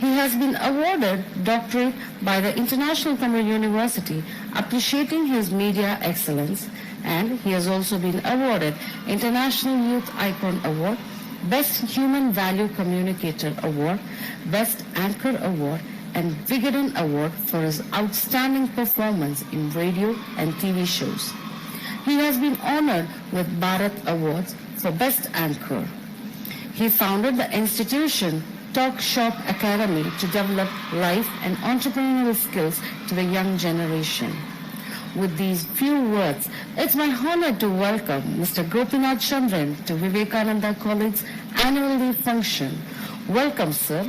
He has been awarded doctorate by the International Tamil University appreciating his media excellence and he has also been awarded International Youth Icon Award, Best Human Value Communicator Award, Best Anchor Award and Vigadan Award for his outstanding performance in radio and TV shows. He has been honored with Bharat Awards for Best Anchor. He founded the institution Talk Shop Academy to develop life and entrepreneurial skills to the young generation. With these few words, it's my honor to welcome Mr. Gopinath Chandran to Vivekananda College's annual leave function. Welcome, sir.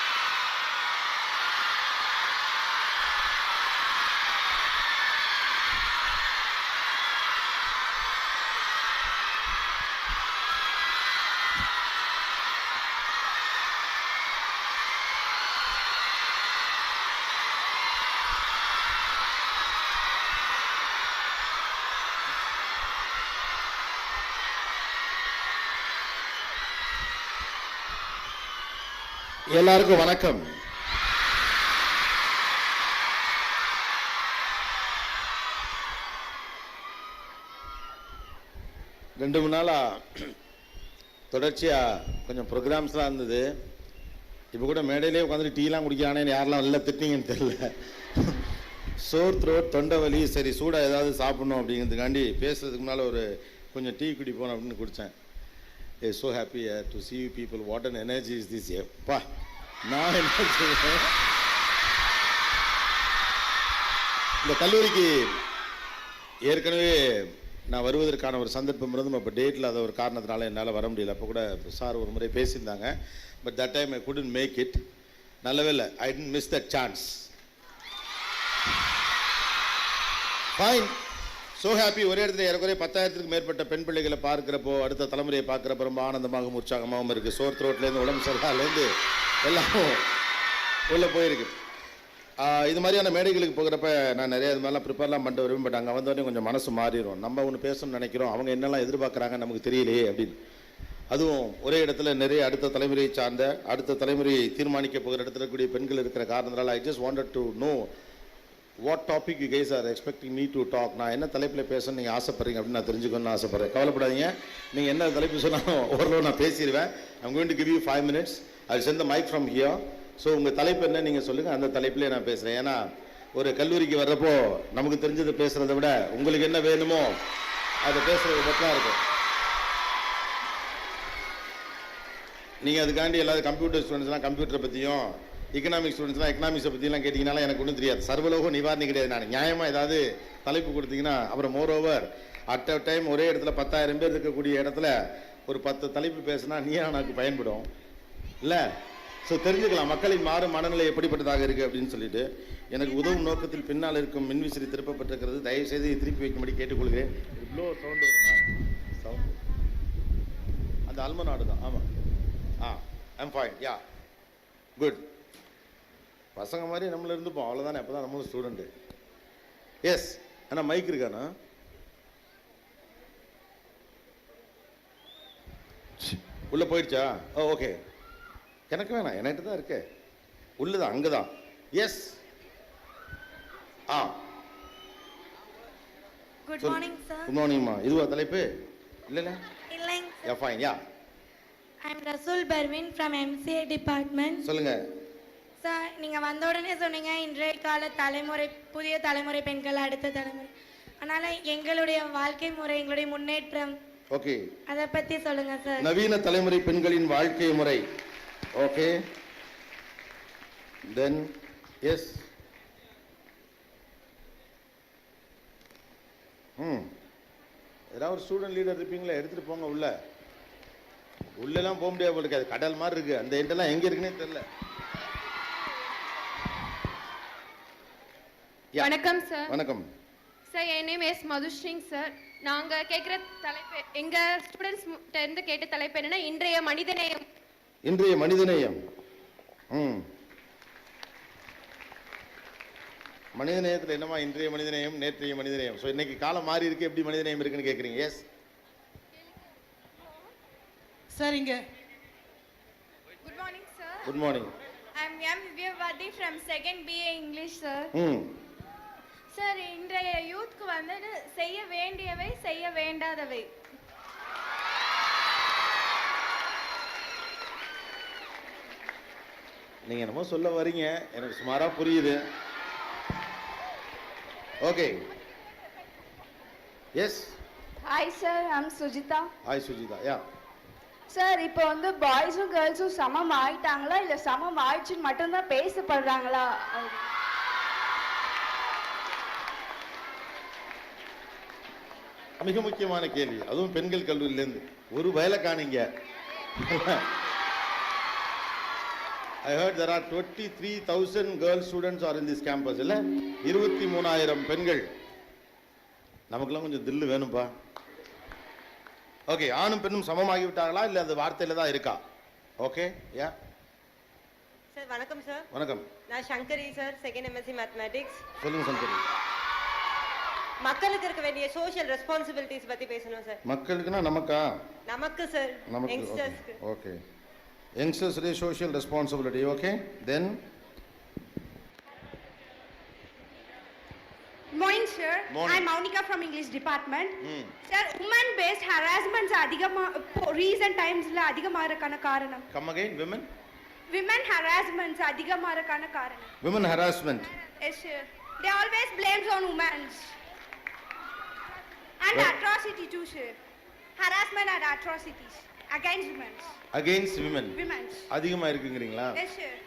எல்லாருக்கும் வணக்கம். ரெண்டு மூணு நாளா தொடர்ச்சியா கொஞ்சம் ப்ரோக்ராம்ஸ்லாம் இருந்தது. இப்போ கூட மேடையிலே உட்காந்துட்டு டீலாம் குடிக்கிறானேன்னு யாரெல்லாம் நல்லா திட்டிங்கன்னு தெரியல. சோர் த்ரோட் தொண்டை வலி சரி சூடாக ஏதாவது சாப்பிடணும் அப்படிங்கிறதுக்காண்டி பேசுறதுக்கு முன்னால் ஒரு கொஞ்சம் டீ குடிப்போம் அப்படின்னு குடித்தேன் I so happy to see you people what an energy is this ஏ பா நான் என்ன சொல்கிறேன் இந்த கல்லூரிக்கு ஏற்கனவே நான் வருவதற்கான ஒரு சந்தர்ப்பம் இருந்தும் இப்போ டேட்டில் அதை ஒரு காரணத்தினால என்னால் வர முடியல. அப்போ கூட சார் ஒரு முறை பேசியிருந்தாங்க. But that time I couldn't make it நல்லவே இல்லை I didn't miss that chance fine so happy ஒரே இடத்துல ஏறக்குறைய பத்தாயிரத்துக்கு மேற்பட்ட பெண் பிள்ளைகளை பார்க்குறப்போ அடுத்த தலைமுறையை பார்க்குறப்ப ரொம்ப ஆனந்தமாகவும் உற்சாகமாகவும் இருக்குது சோர் த்ரோட்லேருந்து உடம்பு சரியில்லேருந்து எல்லாமும் உள்ளே போயிருக்கு. இது மாதிரியான மேடைகளுக்கு போகிறப்ப நான் நிறைய இது மாதிரிலாம் ப்ரிப்பேர்லாம் பண்ணிட்டு வருவேன். பட் அங்கே வந்தோடனே கொஞ்சம் மனசு மாறிடும் நம்ம ஒன்று பேசணும்னு நினைக்கிறோம். அவங்க என்னெல்லாம் எதிர்பார்க்குறாங்க நமக்கு தெரியலையே அப்படின்னு. அதுவும் ஒரே இடத்துல நிறைய அடுத்த தலைமுறையை சார்ந்த அடுத்த தலைமுறையை தீர்மானிக்க போகிற இடத்துல இருக்கக்கூடிய பெண்கள் இருக்கிற காரணத்தினால I just wanted to know what topic you guys are expecting me to talk நான் என்ன தலைப்பில் பேசணும்னு நீங்கள் ஆசைப்படுறீங்க அப்படின்னு நான் தெரிஞ்சுக்கணும்னு ஆசைப்படுறேன். கவலைப்படாதீங்க. நீங்கள் என்ன தலைப்பு சொன்னாலும் ஓரளவு நான் பேசிடுவேன். I'm going to give you five minutes அது send mic from here so உங்கள் தலைப்பு என்ன நீங்கள் சொல்லுங்கள் அந்த தலைப்பிலே நான் பேசுகிறேன் ஏன்னா ஒரு கல்லூரிக்கு வர்றப்போ நமக்கு தெரிஞ்சதை பேசுகிறத விட உங்களுக்கு என்ன வேணுமோ அதை பேசுகிறது மட்டும் இருக்கும். நீங்கள் அதுக்காண்டி எல்லாரும் கம்ப்யூட்டர் ஸ்டூடெண்ட்ஸ்லாம் கம்ப்யூட்டரை பற்றியும் எக்கனாமிக் ஸ்டூடெண்ட்ஸ்லாம் எக்கனாமிக்ஸை பற்றிலாம் கேட்டிங்கனாலும் எனக்கு ஒன்றும் தெரியாது. சர்வலோக நிவாரணி கிடையாது நான். நியாயமாக ஏதாவது தலைப்பு கொடுத்தீங்கன்னா அப்புறம் more over at a time ஒரே இடத்துல பத்தாயிரம் பேர் இருக்கக்கூடிய இடத்துல ஒரு பத்து தலைப்பு பேசினா நீயா எனக்கு பயன்படும்? இல்லை? ஸோ தெரிஞ்சுக்கலாம். மக்களின் மாறும் மனநிலை எப்படிப்பட்டதாக இருக்குது அப்படின்னு சொல்லிட்டு. எனக்கு உதவும் நோக்கத்தில் பின்னால் இருக்கும் மின்விசிறி திருப்பப்பட்டிருக்கிறது தயவுசெய்து திருப்பி வைக்கும்படி கேட்டுக்கொள்கிறேன். இவ்வளோ சவுண்டு வரும்? சவுண்டு அந்த அல்மநாடு தான் ஆமாம் ஆ ஐம் ஃபைன் யா குட் பசங்க மாதிரி நம்மள இருந்துப்போம். அவ்வளோதானே அப்போ தான் நம்மளும் ஸ்டூடெண்ட்டு எஸ் ஆனால் மைக் இருக்காண்ணா? உள்ளே போயிடுச்சா? ஓ ஓகே எனக்கு வேணாம். என்கிட்ட தான் இருக்கே. உள்ளதான் அங்கே தான் yes ah good. Morning sir good மார்னிங்மா இதுவா தலைப்பு? இல்லைல்ல? இல்லைங்க yeah fine yeah I am Rasool Parvin from MCA department சொல்லுங்க. சார் நீங்கள் வந்த உடனே சொன்னீங்க இன்றைய கால தலைமுறை புதிய தலைமுறை பெண்கள் அடுத்த தலைமுறை. அதனால் எங்களுடைய வாழ்க்கை முறை எங்களுடைய முன்னேற்றம். ஓகே அதை பற்றி சொல்லுங்க சார் நவீன தலைமுறை பெண்களின் வாழ்க்கை முறை. ஓகே தென் எஸ் ம் ஏதாவது ஒரு ஸ்டூடெண்ட் லீடர் இருப்பீங்களா எடுத்துட்டு போங்க உள்ள. உள்ளெல்லாம் போக முடியாது போல இருக்கு. அது கடல் மாதிரி இருக்கு. அந்த எண்டெல்லாம் எங்க இருக்குன்னே தெரியல. வணக்கம் சார் வணக்கம். சார் என் நேம் எஸ் மதுஸ்ரீங் சார் நாங்க கேட்குற தலைப்பு எங்க ஸ்டூடெண்ட்ஸ் இருந்து கேட்ட தலைப்பு என்னன்னா இன்றைய மனிதநேயம் இன்றைய மனிதநேயம் ம். மனிதநேயத்தில் என்னமா இன்றைய மனிதநேயம் நேற்றைய மனிதநேயம் ஸோ இன்னைக்கு காலம் மாறி இருக்கு எப்படி மனிதநேயம் இருக்குன்னு கேட்குறீங்க எஸ் சார் இங்க. Good morning, sir. Good morning I'm M. Vivyavadi from 2nd BA English, sir. ம். சார் இன்றைய யூத்க்கு வந்து செய்ய வேண்டியவை செய்ய வேண்டாதவை. நீங்கள் என்னமோ சொல்ல வரீங்க. எனக்கு சுமாராக புரியுது. Okay yes hi sir I'm Sujitha hi Sujitha yeah sir இப்போ வந்து பாய்ஸும் கேர்ள்ஸும் சமம் ஆயிட்டாங்களா? இல்லை சமம் ஆயிடுச்சுன்னு மட்டும்தான் பேசப்படுறாங்களா? மிக முக்கியமான கேள்வி. அதுவும் பெண்கள் கல்லூரியிலேருந்து. ஒரு வயலை காணிங்க. I heard there are twenty three thousand girls students are in this campus இல்லை? இருபத்தி மூணாயிரம் பெண்கள். நமக்கெல்லாம் கொஞ்சம் தில்லு வேணும்ப்பா ஓகே ஆணும் பெண்ணும் சமமாகி விட்டார்களா இல்லை அந்த வார்த்தையில தான் இருக்கா? ஓகே யா சார் வணக்கம் சார் வணக்கம். நான் Sankari sir second MSc mathematics சொல்லுங்க சங்கரி. மக்களுக்கு இருக்க வேண்டிய சோஷியல் ரெஸ்பான்சிபிலிட்டிஸ் பத்தி பேசணும் சார் மக்களுக்குன்னா நமக்கா? நமக்கு சார் நமக்கு யங்ஸ்டர்ஸ்க்கு okay youngsters social responsibility okay then morning sir Morning. I Mounika from English department sir women faced harassments அதிகமாக ரீசன்ட் டைம்ஸில் அதிகமாகறக்கான காரணம். Come again women women harassments அதிகமாகறக்கான காரணம். Women harassment yes sir they always blames on and Well- atrocity too sir harassment and atrocities against womens against women womens அதிகமா இருக்குங்கிறீங்களா yes sir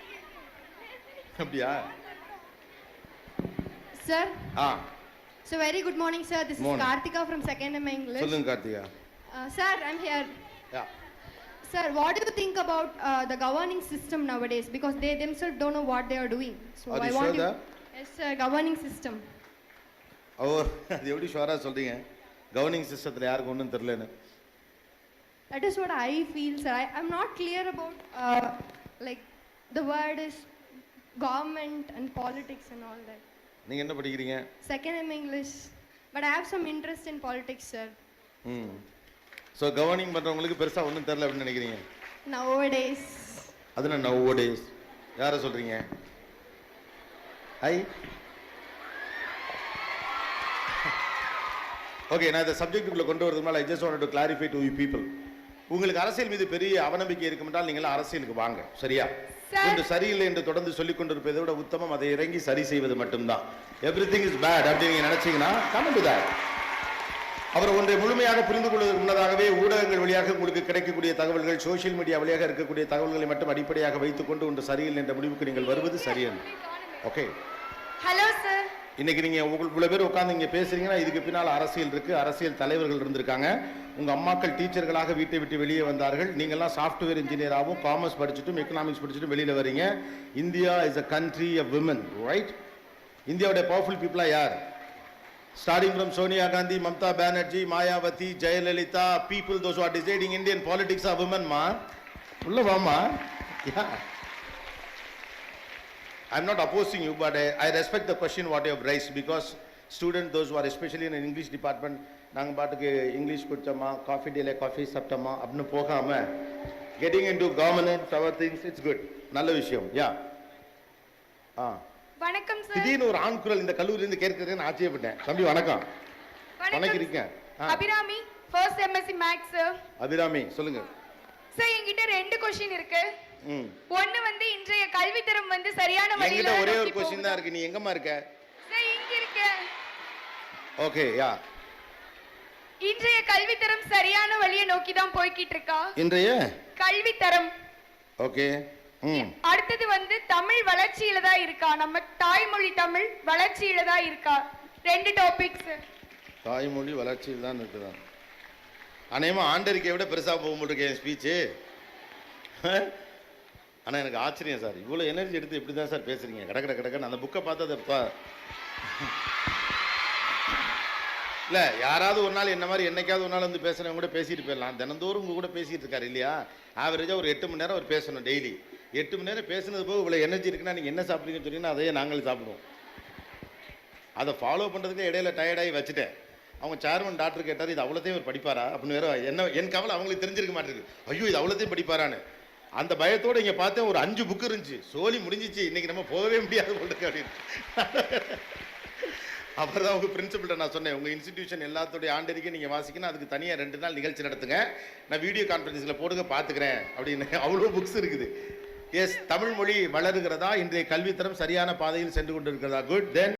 அப்படியா Sir, ah so very good morning, sir. This Morning. is Kartika from second M English. சொல்லுங்க Karthika Uh, sir, I'm here. Yeah Sir, what do you think about uh, the governing system nowadays? Because they themselves don't know what they are doing. So Are I you want sure you. that? Yes, sir. Governing system. அவர் அது எப்படி ஷுவரா சொல்றீங்க governing சிஸ்டத்தில் யாருக்கு ஒன்றும் தெரிலன்னு That is what I feel, sir. I, I'm not clear about uh, like the word is government and politics and all that. நீங்க என்ன படிக்கிறீங்க Second M English, but I have some interest in politics, sir. ம் so governing பண்றவங்களுக்கு பெருசா ஒன்றும் தெரில அப்படின்னு நினைக்கிறீங்க Nowadays. அது நவ் டேஸ் யாரை சொல்றீங்க ஐ ஓகே நான் இந்த சப்ஜெக்ட்டுக்குள்ள கொண்டு வரதுக்கு முன்னால் I just want to clarify to you people உங்களுக்கு அரசியல் மீது பெரிய அவநம்பிக்கை இருக்கும் என்றால் நீங்கள் அரசியலுக்கு வாங்க. சரியா? ஒன்று சரியில்லை என்று தொடர்ந்து சொல்லிக் கொண்டிருப்பதை விட உத்தமம் அதை இறங்கி சரி செய்வது மட்டும்தான். எவ்ரி திங் இஸ் பேட் அப்படின்னு நினைச்சீங்கன்னா to that அவர் ஒன்றை முழுமையாக புரிந்து கொள்வதற்கு முன்னதாகவே ஊடகங்கள் வழியாக உங்களுக்கு கிடைக்கக்கூடிய தகவல்கள் சோஷியல் மீடியா வழியாக இருக்கக்கூடிய தகவல்களை மட்டும் அடிப்படையாக வைத்துக்கொண்டு ஒன்று சரியில்லை என்ற முடிவுக்கு நீங்கள் வருவது சரியல்ல. ஓகே ஹலோ சார் இன்னைக்கு நீங்க உங்கள் இவ்வளவு பேர் உட்காந்து இங்க பேசுறீங்கன்னா இதுக்கு பின்னால் அரசியல் இருக்கு. அரசியல் தலைவர்கள் இருந்திருக்காங்க. உங்க அம்மாக்கள் டீச்சர்களாக வீட்டை விட்டு வெளியே வந்தார்கள். நீங்கெல்லாம் சாஃப்ட்வேர் இன்ஜினியராகவும் காமர்ஸ் படிச்சுட்டும் எக்கனாமிக்ஸ் படிச்சுட்டும் வெளியில வரீங்க. India is a country of women right இந்தியாவுடைய பவர்ஃபுல் பீப்புளா யார்? Starting from Sonia Gandhi Mamata Banerjee Mayawati Jayalalithaa people those are deciding Indian politics of women மா உள்ள வாமா யா I'm not opposing you, but I, I respect the question what you have raised because students, those who are especially in an English department, நாங்கள் பாட்டுக்கு English குடித்தோமா coffee டேல coffee சாப்பிட்டோமா அப்படின்னு போகாம getting into governance our things it's good நல்ல விஷயம். யா ஆ. வணக்கம் சார் திடீர்னு ஒரு ஆண் குரல் இந்த கல்லூரியிலிருந்து கேட்கறதுக்கு நான் ஆச்சரியப்பட்டேன். தம்பி வணக்கம். வணக்கிறீங்க ஆ, Abirami first MSc maths Abirami சொல்லுங்க. சார் என்கிட்ட ரெண்டு கொஸ்டின் இருக்கு. ஒன்னு வந்து இன்றைய கல்வித்தரம் வந்து சரியான வழியில ஒரே ஒரு கொஸ்டின் தான்? இருக்கு. நீ எங்கம்மா இருக்க? சார் இங்க இருக்கு. Okay yeah. இன்றைய கல்வித்தரம் சரியான வழியை நோக்கி தான் போய்கிட்டு இருக்கா? இன்றைய? கல்வித்தரம் ஓகே அடுத்தது வந்து தமிழ் வளர்ச்சியில தான் இருக்கா? நம்ம தாய்மொழி தமிழ் வளர்ச்சியில தான் இருக்கா? ரெண்டு டாபிக்ஸ் தாய்மொழி வளர்ச்சியில் தான் இருக்குதான் அநேகமாக ஆண்டறிக்கை விட பெருசாக போக என் ஸ்பீச்சு ஆனால் எனக்கு ஆச்சரியம் சார். இவ்வளோ எனர்ஜி எடுத்து எப்படி தான் சார் பேசுறீங்க. கிடக்கிற கிடக்கன்னு அந்த புக்கை பார்த்து அதை பா யாராவது ஒரு நாள் என்ன மாதிரி என்னைக்காவது ஒரு நாள் வந்து பேசுகிறவங்க கூட பேசிட்டு போயிடலாம். தினந்தோறும் உங்கள் கூட பேசிகிட்டு இருக்காரு இல்லையா? ஆவரேஜாக ஒரு எட்டு மணி நேரம் அவர் பேசணும் டெய்லி எட்டு மணி நேரம் பேசுனது போக இவ்வளோ எனர்ஜி இருக்குன்னா நீங்கள் என்ன சாப்பிடுறீங்கன்னு சொன்னீங்கன்னா அதையே நாங்களும் சாப்பிடுவோம். அதை ஃபாலோ பண்ணுறதுக்கு இடையில டயர்டாகி வச்சுட்டேன். அவங்க சேர்மன் டாக்டர் கேட்டார் இது அவ்வளோத்தையும் ஒரு படிப்பாரா? அப்படின்னு வேற என்ன என் கவலை அவங்களுக்கு தெரிஞ்சிருக்க மாட்டேங்குது. ஐயோ இது அவ்வளோத்தையும் படிப்பாரான்னு. அந்த பயத்தோடு இங்கே பார்த்தேன் ஒரு அஞ்சு புக்கு இருந்துச்சு. சோழி முடிஞ்சிச்சு. இன்றைக்கி நம்ம போகவே முடியாது போல அப்படின்னு. அப்புறம் தான் உங்கள் பிரின்சிபல்கிட்ட நான் சொன்னேன். உங்கள் இன்ஸ்டிடியூஷன் எல்லாத்துடைய ஆண்டறிக்கை நீங்கள் வாசிக்கணும். அதுக்கு தனியாக ரெண்டு நாள் நிகழ்ச்சி நடத்துங்க. நான் வீடியோ கான்ஃபரன்ஸில் போடுங்க பார்த்துக்கிறேன் அப்படின்னு. அவ்வளோ புக்ஸ் இருக்குது. எஸ் தமிழ் மொழி வளருகிறதா? இன்றைய கல்வித்தரம் சரியான பாதையில் சென்று கொண்டிருக்கிறதா? குட் தென்